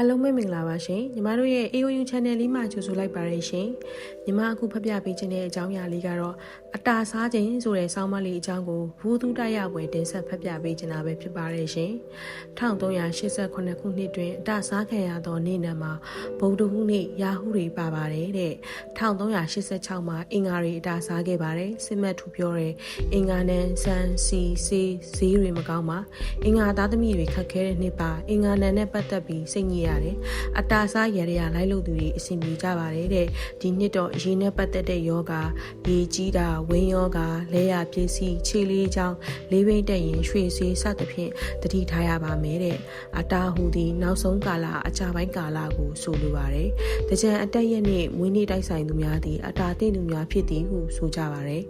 အားလုံးပဲမင်္ဂလာပါရှင်ညီမတို့ရဲ့ AOU Channel လေးမှာကြိုဆိုလိုက်ပါရရှင်ညီမအခုဖတ်ပြပေးခြင်းတဲ့အကြောင်းအရာလေးကတော့အတာစားခြင်းဆိုတဲ့ဆောင်းပါးလေးအကြောင်းကိုဘူးသူတိုက်ရပွဲတင်ဆက်ဖတ်ပြပေးခြင်းတာပဲဖြစ်ပါရရှင်1388ခုနှစ်တွင်အတာစားခံရသောနေ့နံမှာဗုဒ္ဓဟူးနေ့ရာဟုတွေပါပါတယ်တဲ့1386မှာအင်္ဂါတွေအတာစားခဲ့ပါတယ်စစ်မှတ်ထူပြောတဲ့အင်္ဂါနန်ဆန်စီစီဈေးတွေမကောင်းပါအင်္ဂါသားသမီးတွေခက်ခဲတဲ့နှစ်ပါအင်္ဂါနန်နဲ့ပတ်သက်ပြီးစိတ်ညစ်ရတယ်အတာစားရရလိုက်လို့သူတွေအဆင်ပြေကြပါတယ်တဲ့ဒီနှစ်တော့ရေနဲ့ပတ်သက်တဲ့ယောဂရေကြီးတာဝင်းယောဂလဲရပစ္စည်းခြေလေးချောင်းလေးဘိတ်တက်ရင်ရွှေစေးစသဖြင့်တတိထားရပါမယ်တဲ့အတာဟူသည်နောက်ဆုံးကာလအကြပိုင်းကာလကိုဆိုလိုပါတယ်တကြံအတက်ရက်နှင့်မွေးနေ့တိုက်ဆိုင်သူများသည်အတာသိသူများဖြစ်သည်ဟုဆိုကြပါတယ်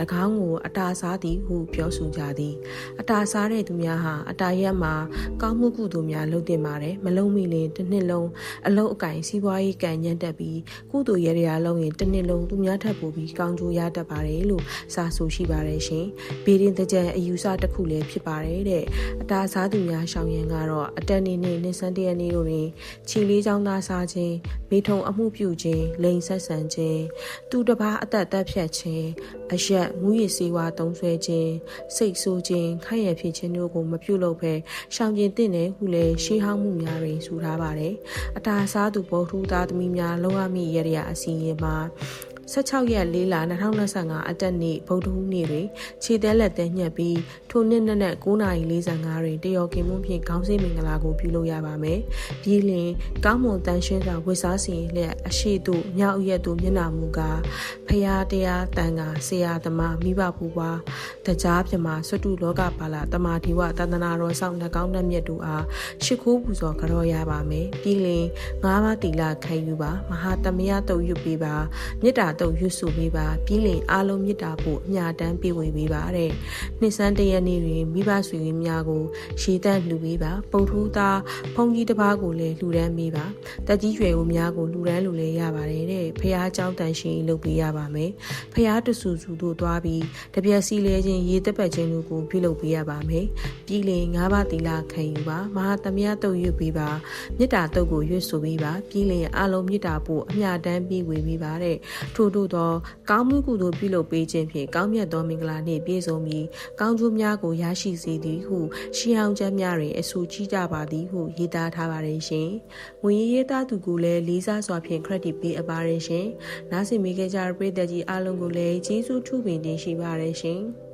၎င်းကိုအတာစားသည်ဟုပြောဆိုကြသည်အတာစားတဲ့သူများဟာအတာရက်မှာကောင်းမှုကုသိုလ်များလုပ်တင်ပါတယ်မလုံးမီလင်တစ်နှစ်လုံးအလုံးအကင်စီးပွားရေးကံညံ့တက်ပြီးကုသိုလ်ရရလုံးရင်တစ်နှစ်လုံးသူများထပ်ပို့ပြီးကောင်းကျိုးရတတ်ပါတယ်လို့စာဆိုရှိပါတယ်ရှင်။ဘေးရင်တကြံအယူဆတစ်ခုလည်းဖြစ်ပါတယ်တဲ့အတာစားသူများရှောင်ရင်ကတော့အတက်နေနေနှစ်ဆန်းတရနေ့တို့တွင်ခြေလေးချောင်းသားစားခြင်း မိထုံအမှုပြုခြင်းလိန်ဆက်ဆန်ခြင်းသူတစ်ပါးအသက်တက်ဖြတ်ခြင်းအရက်မူရည်စေဝါသုံးဆွဲခြင်းစိတ်ဆိုးခြင်းခိုက်ရဖြစ်ခြင်းတို့ကိုမပြုတ်လို့ပဲရှောင်ကျင်တဲ့ဟုလည်းရှေးဟောင်းမှုများတွင်ဆိုထားပါတယ်။အတာစားသူဘောထူးသားသမီးများလုံရမိရရအစီရင်မှာ 16ရက်4လ2025အတက်နေ့ဗုဒ္ဓဟူးနေ့တွင်ခြေသက်လက်သက်ညှက်ပြီးထိုနှစ်နက်နက်9:45တွင်တယောကင်မွန်းဖြင့်ခေါင်းစည်းမင်္ဂလာကိုပြုလုပ်ရပါမယ်။ပြီးလျင်ကောင်းမွန်တန်ရှင်းစွာဝတ်စားစီရင်လျက်အရှိတို့မြောက်ရက်တို့မျက်နှာမူကားဖရာတရားတန်ခါဆရာသမားမိဘပူပွားတကြားပြမဆွတုလောကပါလာတမာဒီဝတန္တနာတော်ဆောင်နှကောင်းနှမြတ်တို့အားရှ िख ိုးပူဇော်ကြောရပါမယ်။ပြီးလျင်ငါးပါးတီလာခံယူပါမဟာတမယတုတ်ရွတ်ပေးပါမေတ္တာတုတ်ရွတ်ဆိုပေးပါပြီးလင်အားလုံးမေတ္တာဖို့အမြတမ်းပေးဝေပေးပါတဲ့နှစ်ဆန်းတရက်နေ့တွင်မိဘဆွေမျိုးများကိုရှေတန့်လှူပေးပါပုံထူးသားဖုန်ကြီးတစ်ပါးကိုလည်းလှူဒန်းပေးပါတက်ကြီးရွယ်ဦးများကိုလှူဒန်းလူလည်းရပါတယ်တဲ့ဖះเจ้าတန်ရှင်လုပ်ပေးရပါမယ်ဖះတဆူဆူတို့သွားပြီးတပြက်စီလဲခြင်းရေတက်ပတ်ခြင်းတို့ကိုပြုလုပ်ပေးရပါမယ်ပြီးလင်ငါးပါးသီလခံယူပါမဟာသမယတုတ်ရွတ်ပေးပါမေတ္တာတုတ်ကိုရွတ်ဆိုပေးပါပြီးလင်အားလုံးမေတ္တာဖို့အမြတမ်းပေးဝေပေးပါတဲ့ထို့ တို့သော ကောင်းမှုကုသိုလ်ပြုလုပ်ပေးခြင်းဖြင့်ကောင်းမြတ်သောမင်္ဂလာနှင့်ပြည့်စုံပြီးကောင်းကျိုးများကိုရရှိစေသည်ဟုရှီအောင်ချမ်းများတွင်အဆိုကြီးကြပါသည်ဟုရေးသားထားပါတယ်ရှင်။ငွေရေးသားသူကိုလည်းလေးစားစွာဖြင့် credit ပေးအပ်ပါတယ်ရှင်။နားဆင်မိခဲ့ကြတဲ့ပရိသတ်ကြီးအားလုံးကိုလည်းကျေးဇူးထူးပင်တင်ရှိပါတယ်ရှင်။